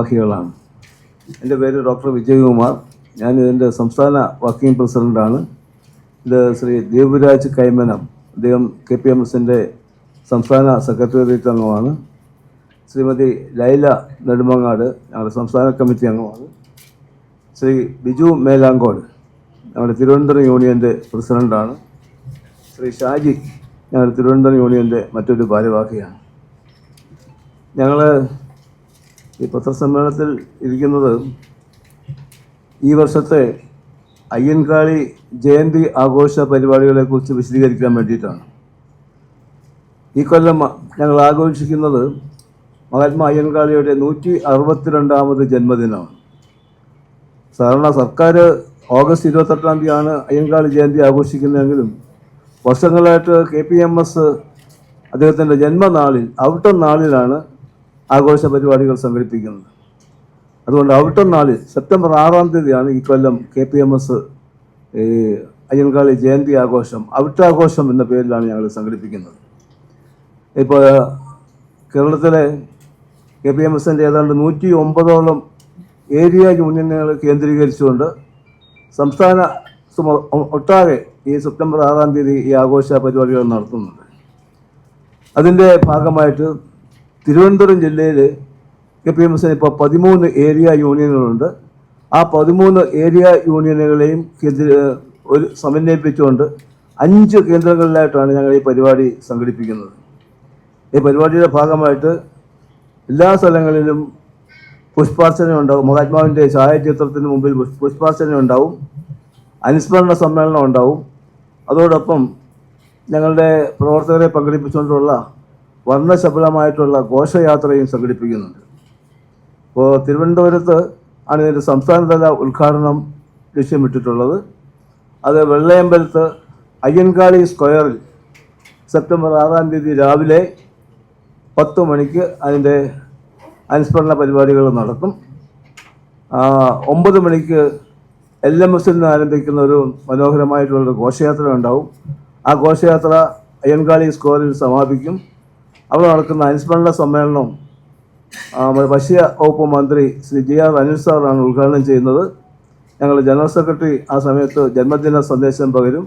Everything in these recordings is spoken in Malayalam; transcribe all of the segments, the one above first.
ഭാരവാഹികളാണ് എന്റെ പേര് ഡോക്ടർ വിജയകുമാർ. ഞാൻ ഇതിന്റെ സംസ്ഥാന വർക്കിംഗ് പ്രസിഡന്റാണ് ഇത് ശ്രീ ദേവരാജ് കൈമനം. അദ്ദേഹം കെ പി എം എസിന്റെ സംസ്ഥാന സെക്രട്ടേറിയറ്റ് അംഗമാണ്. ശ്രീമതി ലൈല നെടുമങ്ങാട് ഞങ്ങളുടെ സംസ്ഥാന കമ്മിറ്റി അംഗമാണ്. ശ്രീ ബിജു മേലാങ്കോട് ഞങ്ങളുടെ തിരുവനന്തപുരം യൂണിയന്റെ പ്രസിഡന്റാണ് ശ്രീ ഷാജി ഞങ്ങളുടെ തിരുവനന്തപുരം യൂണിയന്റെ മറ്റൊരു ഭാരവാഹിയാണ്. ഞങ്ങൾ ഈ പത്രസമ്മേളനത്തിൽ ഇരിക്കുന്നത് ഈ വർഷത്തെ അയ്യൻകാളി ജയന്തി ആഘോഷ പരിപാടികളെക്കുറിച്ച് വിശദീകരിക്കാൻ വേണ്ടിയിട്ടാണ്. ഈ കൊല്ലം ഞങ്ങൾ ആഘോഷിക്കുന്നത് മഹാത്മാ അയ്യൻകാളിയുടെ നൂറ്റി അറുപത്തിരണ്ടാമത് ജന്മദിനമാണ്. സാധാരണ സർക്കാർ ഓഗസ്റ്റ് ഇരുപത്തെട്ടാം തീയതിയാണ് അയ്യൻകാളി ജയന്തി ആഘോഷിക്കുന്നതെങ്കിലും വർഷങ്ങളായിട്ട് കെ പി എം എസ് അദ്ദേഹത്തിന്റെ ജന്മനാളിൽ അവിട്ടം നാളിലാണ് ആഘോഷ പരിപാടികൾ സംഘടിപ്പിക്കുന്നത്. അതുകൊണ്ട് ഔട്ടർ നാളിൽ സെപ്റ്റംബർ ആറാം തീയതിയാണ് ഈ കൊല്ലം കെ പി എം എസ് ഈ അയ്യൻകാളി ജയന്തി ആഘോഷം ഔട്ടാഘോഷം എന്ന പേരിലാണ് ഞങ്ങൾ സംഘടിപ്പിക്കുന്നത്. ഇപ്പോൾ കേരളത്തിലെ കെ പി എം എസിന്റെ ഏതാണ്ട് നൂറ്റി ഒമ്പതോളം ഏരിയ യൂണിയനുകൾ കേന്ദ്രീകരിച്ചുകൊണ്ട് സംസ്ഥാന ഒട്ടാകെ ഈ സെപ്റ്റംബർ ആറാം തീയതി ഈ ആഘോഷ പരിപാടികൾ നടത്തുന്നുണ്ട്. അതിന്റെ ഭാഗമായിട്ട് തിരുവനന്തപുരം ജില്ലയിൽ കെ പി എം എസിന് ഇപ്പോൾ പതിമൂന്ന് ഏരിയ യൂണിയനുകളുണ്ട്. ആ പതിമൂന്ന് ഏരിയ യൂണിയനുകളെയും കേന്ദ്ര ഒരു സമന്വയിപ്പിച്ചുകൊണ്ട് അഞ്ച് കേന്ദ്രങ്ങളിലായിട്ടാണ് ഞങ്ങൾ ഈ പരിപാടി സംഘടിപ്പിക്കുന്നത്. ഈ പരിപാടിയുടെ ഭാഗമായിട്ട് എല്ലാ സ്ഥലങ്ങളിലും പുഷ്പാർച്ചന ഉണ്ടാവും മഹാത്മാവിന്റെ ഛായാചിത്രത്തിന് മുമ്പിൽ പുഷ്- പുഷ്പാർച്ചന ഉണ്ടാവും അനുസ്മരണ സമ്മേളനം ഉണ്ടാവും. അതോടൊപ്പം ഞങ്ങളുടെ പ്രവർത്തകരെ പങ്കെടുപ്പിച്ചുകൊണ്ടുള്ള വർണശബളമായിട്ടുള്ള ഘോഷയാത്രയും സംഘടിപ്പിക്കുന്നുണ്ട്. ഇപ്പോൾ തിരുവനന്തപുരത്ത് ആണ് ഇതിന്റെ സംസ്ഥാനതല ഉദ്ഘാടനം ലക്ഷ്യമിട്ടിട്ടുള്ളത്. അത് വെള്ളയമ്പലത്ത് അയ്യൻകാളി സ്ക്വയറിൽ സെപ്റ്റംബർ ആറാം തീയതി രാവിലെ പത്ത് മണിക്ക് അതിന്റെ അനുസ്മരണ പരിപാടികൾ നടക്കും ഒമ്പത് മണിക്ക് എൽ എം എസിൽ നിന്ന് ആരംഭിക്കുന്ന ഒരു മനോഹരമായിട്ടുള്ളൊരു ഘോഷയാത്ര ഉണ്ടാവും. ആ ഘോഷയാത്ര അയ്യൻകാളി സ്ക്വയറിൽ സമാപിക്കും. അവിടെ നടക്കുന്ന അനുസ്മരണ സമ്മേളനം ഭക്ഷ്യ വകുപ്പ് മന്ത്രി ശ്രീ ജി ആർ അനിൽ സാറാണ് ഉദ്ഘാടനം ചെയ്യുന്നത്. ഞങ്ങൾ ജനറൽ സെക്രട്ടറി ആ സമയത്ത് ജന്മദിന സന്ദേശം പകരും.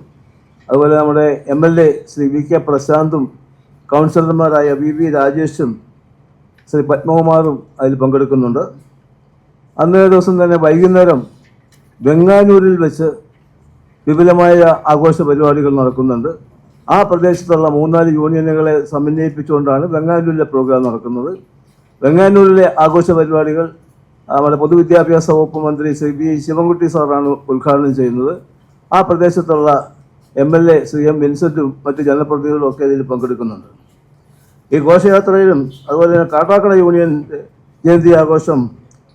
അതുപോലെ നമ്മുടെ M L A Shri V K പ്രശാന്തും കൗൺസിലർമാരായ വി വി രാജേഷും ശ്രീ പത്മകുമാറും അതിൽ പങ്കെടുക്കുന്നുണ്ട്. അന്നേ ദിവസം തന്നെ വൈകുന്നേരം ബംഗാനൂരിൽ വെച്ച് വിപുലമായ ആഘോഷ പരിപാടികൾ നടക്കുന്നുണ്ട്. ആ പ്രദേശത്തുള്ള മൂന്നാൽ യൂണിയനുകളെ സമന്വയിപ്പിച്ചുകൊണ്ടാണ് വെങ്ങാനൂരിലെ പ്രോഗ്രാം നടക്കുന്നത്. വെങ്ങാനൂരിലെ ആഘോഷ പരിപാടികൾ നമ്മുടെ പൊതുവിദ്യാഭ്യാസ വകുപ്പ് മന്ത്രി ശ്രീ ബി ശിവൻകുട്ടി സാറാണ് ഉദ്ഘാടനം ചെയ്യുന്നത്. ആ പ്രദേശത്തുള്ള M L A Shri M വിൻസെന്റും മറ്റ് ജനപ്രതിനിധികളും ഒക്കെ ഇതിൽ പങ്കെടുക്കുന്നുണ്ട്. ഈ ഘോഷയാത്രയിലും അതുപോലെ തന്നെ കാട്ടാക്കട യൂണിയൻ ജയന്തി ആഘോഷം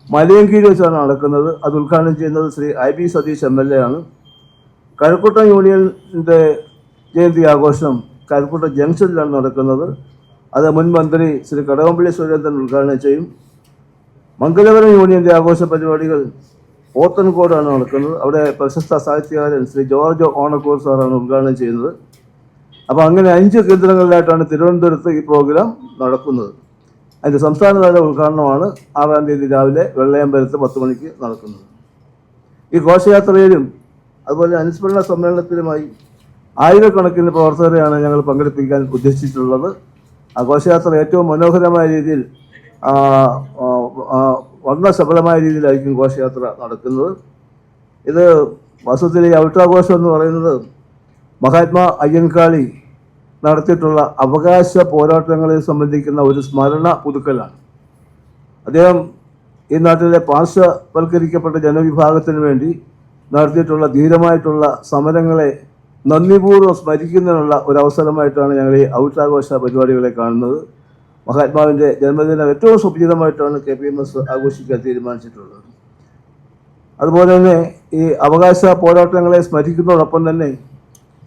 മലയങ്കീരി വെച്ചാണ് നടക്കുന്നത്. അത് ഉദ്ഘാടനം ചെയ്യുന്നത് Shri I B Satish M L A ആണ്. കഴക്കൂട്ടം യൂണിയന്റെ ജയന്തി ആഘോഷം കഴക്കൂട്ടം ജംഗ്ഷനിലാണ് നടക്കുന്നത്. അത് മുൻ മന്ത്രി ശ്രീ കടകംപള്ളി സുരേന്ദ്രൻ ഉദ്ഘാടനം ചെയ്യും. മംഗലപുരം യൂണിയന്റെ ആഘോഷ പരിപാടികൾ പോത്തൻകോടാണ് നടക്കുന്നത്. അവിടെ പ്രശസ്ത സാഹിത്യകാരൻ ശ്രീ ജോർജ് ഓണക്കൂർ സാറാണ് ഉദ്ഘാടനം ചെയ്യുന്നത്. അപ്പോൾ അങ്ങനെ അഞ്ച് കേന്ദ്രങ്ങളിലായിട്ടാണ് തിരുവനന്തപുരത്ത് ഈ പ്രോഗ്രാം നടക്കുന്നത്. അതിന്റെ സംസ്ഥാനതല ഉദ്ഘാടനമാണ് ആറാം തീയതി രാവിലെ വെള്ളയമ്പലത്ത് പത്ത് മണിക്ക് നടക്കുന്നത്. ഈ ഘോഷയാത്രയിലും അതുപോലെ അനുസ്മരണ സമ്മേളനത്തിലുമായി ആയിരക്കണക്കിന് പ്രവർത്തകരെയാണ് ഞങ്ങൾ പങ്കെടുപ്പിക്കാൻ ഉദ്ദേശിച്ചിട്ടുള്ളത്. ആഘോഷയാത്ര ഏറ്റവും മനോഹരമായ രീതിയിൽ ആ, സഫലമായ രീതിയിലായിരിക്കും ഘോഷയാത്ര നടക്കുന്നത്. ഇത് വാസ്തവത്തിൽ ഈ ഔട്ടാഘോഷം എന്ന് പറയുന്നത് മഹാത്മാ അയ്യൻകാളി നടത്തിയിട്ടുള്ള അവകാശ പോരാട്ടങ്ങളെ സംബന്ധിക്കുന്ന ഒരു സ്മരണ പുതുക്കലാണ്. അദ്ദേഹം ഈ നാട്ടിലെ പാർശ്വവൽക്കരിക്കപ്പെട്ട ജനവിഭാഗത്തിന് വേണ്ടി നടത്തിയിട്ടുള്ള ധീരമായിട്ടുള്ള സമരങ്ങളെ നന്ദിപൂർവം സ്മരിക്കുന്നതിനുള്ള ഒരു അവസരമായിട്ടാണ് ഞങ്ങൾ ഈ ഔട്ടാഘോഷ പരിപാടികളെ കാണുന്നത്. മഹാത്മാവിന്റെ ജന്മദിനം ഏറ്റവും സുപരിചിതമായിട്ടാണ് കെ പി എം എസ് ആഘോഷിക്കാൻ തീരുമാനിച്ചിട്ടുള്ളത്. അതുപോലെ തന്നെ ഈ അവകാശ പോരാട്ടങ്ങളെ സ്മരിക്കുന്നതോടൊപ്പം തന്നെ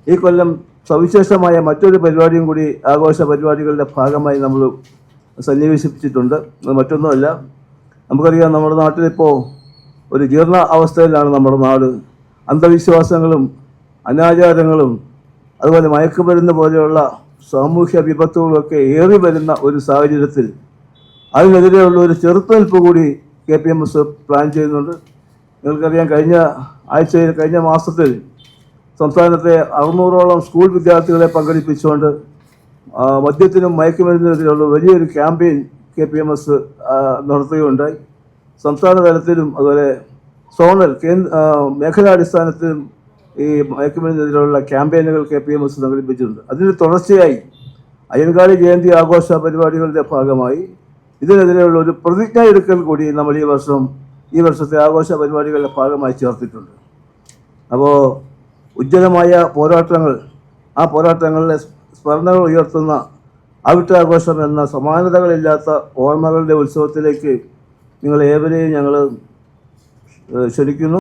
ഈ കൊല്ലം സവിശേഷമായ മറ്റൊരു പരിപാടിയും കൂടി ആഘോഷ പരിപാടികളുടെ ഭാഗമായി നമ്മൾ സന്നിവേശിപ്പിച്ചിട്ടുണ്ട്. അത് മറ്റൊന്നുമല്ല. നമുക്കറിയാം നമ്മുടെ നാട്ടിലിപ്പോൾ ഒരു ജീർണ അവസ്ഥയിലാണ് നമ്മുടെ നാട്. അന്ധവിശ്വാസങ്ങളും അനാചാരങ്ങളും അതുപോലെ മയക്കുമരുന്ന് പോലെയുള്ള സാമൂഹ്യ വിപത്തുകളൊക്കെ ഏറി വരുന്ന ഒരു സാഹചര്യത്തിൽ അതിനെതിരെയുള്ള ഒരു ചെറുത്തുനിൽപ്പ് കൂടി K P M S plan ചെയ്യുന്നുണ്ട്. നിങ്ങൾക്കറിയാം കഴിഞ്ഞ ആഴ്ചയിൽ കഴിഞ്ഞ മാസത്തിൽ സംസ്ഥാനത്തെ അറുന്നൂറോളം സ്കൂൾ വിദ്യാർത്ഥികളെ പങ്കെടുപ്പിച്ചുകൊണ്ട് മദ്യത്തിനും മയക്കുമരുന്നിനെതിരെയുള്ള വലിയൊരു campaign K P M S നടത്തുകയുണ്ടായി. സംസ്ഥാന തലത്തിലും അതുപോലെ സോണൽ കേന്ദ്ര മേഖലാടിസ്ഥാനത്തിലും ഈ മയക്കുമരുന്നെതിരെയുള്ള ക്യാമ്പയിനുകൾ കെ പി എം എസ് സംഘടിപ്പിച്ചിട്ടുണ്ട്. അതിന് തുടർച്ചയായി അയ്യൻകാളി ജയന്തി ആഘോഷ പരിപാടികളുടെ ഭാഗമായി ഇതിനെതിരെയുള്ള ഒരു പ്രതിജ്ഞ എടുക്കൽ കൂടി നമ്മൾ ഈ വർഷം ഈ വർഷത്തെ ആഘോഷ പരിപാടികളുടെ ഭാഗമായി ചേർത്തിട്ടുണ്ട്. അപ്പോൾ ഉജ്ജ്വലമായ പോരാട്ടങ്ങൾ ആ പോരാട്ടങ്ങളിലെ സ്മരണകൾ ഉയർത്തുന്ന അവിട്ടാഘോഷം എന്ന സമാനതകളില്ലാത്ത ഓർമ്മകളുടെ ഉത്സവത്തിലേക്ക് നിങ്ങൾ ഏവരെയും ഞങ്ങൾ ക്ഷണിക്കുന്നു.